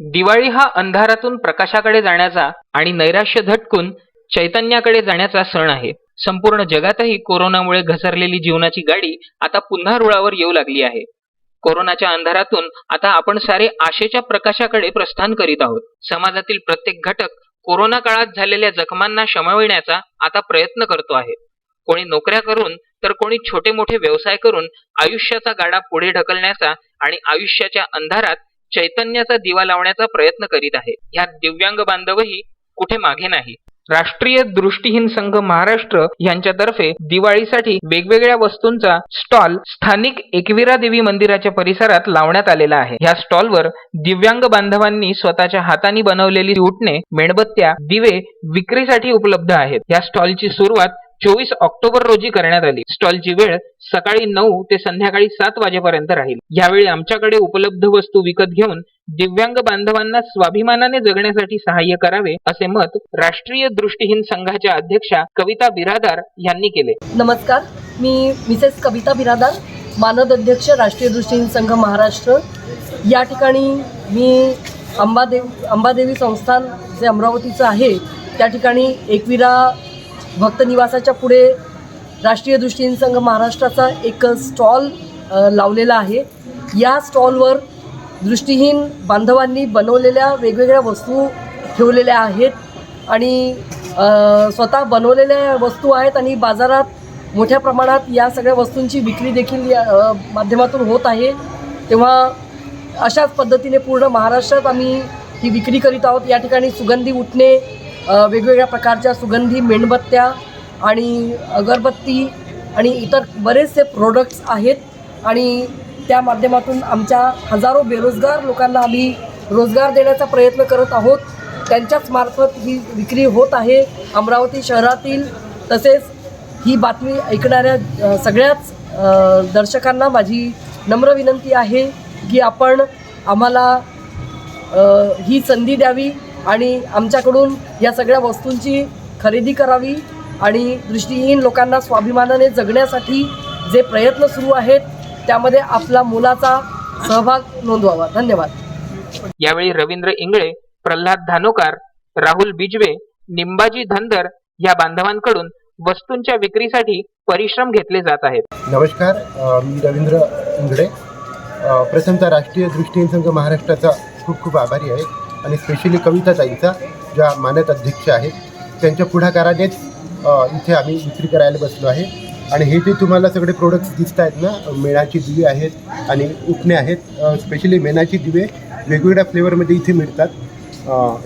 दिवाळी हा अंधारातून प्रकाशाकडे जाण्याचा आणि नैराश्य झटकून चैतन्याकडे जाण्याचा सण आहे. संपूर्ण जगातही कोरोनामुळे घसरलेली जीवनाची गाडी आता पुन्हा रुळावर येऊ लागली आहे. कोरोनाच्या अंधारातून आता आपण सारे आशेच्या प्रकाशाकडे प्रस्थान करीत आहोत. समाजातील प्रत्येक घटक कोरोना काळात झालेल्या जखमांना शमविण्याचा आता प्रयत्न करतो आहे. कोणी नोकऱ्या करून तर कोणी छोटे मोठे व्यवसाय करून आयुष्याचा गाडा पुढे ढकलण्याचा आणि आयुष्याच्या अंधारात चैतन्याचा दिवा लावण्याचा प्रयत्न करीत आहे. ह्या दिव्यांग बांधवही कुठे मागे नाही. राष्ट्रीय दृष्टीहीन संघ महाराष्ट्र यांच्यातर्फे दिवाळीसाठी वेगवेगळ्या वस्तूंचा स्टॉल स्थानिक एकविरा देवी मंदिराच्या परिसरात लावण्यात आलेला आहे. ह्या स्टॉलवर दिव्यांग बांधवांनी स्वतःच्या हाताने बनवलेली उठणे मेणबत्त्या दिवे विक्रीसाठी उपलब्ध आहेत. या स्टॉलची सुरुवात चोवीस ऑक्टोबर रोजी करण्यात आली. स्टॉलची वेळ सकाळी नऊ ते संध्याकाळी सात वाजेपर्यंत राहील. यावेळी आमच्याकडे उपलब्ध वस्तू विकत घेऊन दिव्यांग बांधवांना स्वाभिमानाने जगण्यासाठी सहाय्य करावे असे मत राष्ट्रीय दृष्टीहीन संघाच्या अध्यक्षा कविता बिरादार यांनी केले. नमस्कार. मी मिसेस कविता बिरादार मानद अध्यक्ष राष्ट्रीय दृष्टीहीन संघ महाराष्ट्र. या ठिकाणी मी अंबादेव अंबादेवी संस्थान जे अमरावतीचं आहे त्या ठिकाणी एकविरा भक्त निवासाच्या पुढे राष्ट्रीय दृष्टीन संघ महाराष्ट्राचा एक स्टॉल लावलेला आहे. या स्टॉलवर दृष्टीहीन बांधवांनी बनवलेल्या वेगवेगळ्या वस्तू ठेवलेल्या आहेत आणि स्वतः बनवलेल्या वस्तू आहेत आणि बाजारात मोठ्या प्रमाणात या सगळ्या वस्तूंची विक्री देखील या माध्यमातून होत आहे. तेव्हा अशाच पद्धतीने पूर्ण महाराष्ट्रात आम्ही ही विक्री करीत आहोत. या ठिकाणी सुगंधी उठणे वेगवेगळ्या प्रकारच्या सुगंधी मेणबत्त्या आणि अगरबत्ती आणि इतर बरेचसे प्रोडक्ट्स आहेत. आणि त्या माध्यमातून आमच्या हजारो बेरोजगार लोकांना आम्ही रोजगार देण्याचा प्रयत्न करत आहोत. त्यांच्याच मार्फत ही विक्री होत आहे. अमरावती शहरातील तसेच ही बातमी ऐकणाऱ्या सगळ्याच दर्शकांना माझी नम्र विनंती आहे की आपण आम्हाला ही संधी द्यावी. आणि आमच्याकडून या सगळ्या वस्तूंची खरेदी करावी आणि दृष्टीहीन लोकांना स्वाभिमानाने जगण्यासाठी जे प्रयत्न सुरू आहेत त्यामध्ये आपला मुलाचा सहभाग नोंदवावा. धन्यवाद. यावेळी रवींद्र इंगळे प्रल्हाद धानोकार राहुल बिजवे निंबाजी धनगर या बांधवांकडून वस्तूंच्या विक्रीसाठी परिश्रम घेतले जात आहेत. नमस्कार मी रवींद्र इंगडे अ, प्रथमतः राष्ट्रीय दृष्टीहीन संघ महाराष्ट्राचा खूप खूप आभारी आहे. आणि स्पेशली कविता ताईचा ज्या मानद अध्यक्ष आहेत त्यांच्या पुढाकारानेच इथे आम्ही विक्री करायला बसलो आहे. आणि हे जे तुम्हाला सगळे प्रोडक्ट्स दिसत आहेत ना मेणाची दिवे आहेत आणि उपणे आहेत स्पेशली मेणाची दिवे वेगवेगळ्या फ्लेवरमध्ये इथे मिळतात.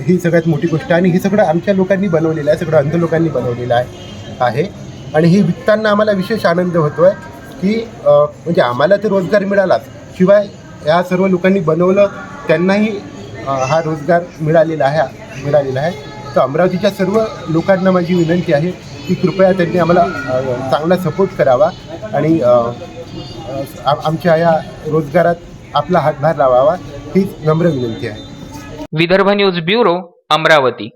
ही सगळ्यात मोठी गोष्ट आहे. आणि हे सगळं आमच्या लोकांनी बनवलेलं आहे सगळं अंध लोकांनी बनवलेलं आहे आहे. आणि हे विकताना आम्हाला विशेष आनंद होतो आहे की म्हणजे आम्हाला तर रोजगार मिळालाच. शिवाय या सर्व लोकांनी बनवलं त्यांनाही हा रोजगार मिळालेला आहे मिळालेला आहे. तर अमरावतीच्या सर्व लोकांना माझी विनंती आहे की कृपया त्यांनी आम्हाला चांगला सपोर्ट करावा आणि आम- आमच्या या रोजगारात आपला हातभार लावावा हीच नम्र विनंती आहे. Vidarbha news bureau Amravati.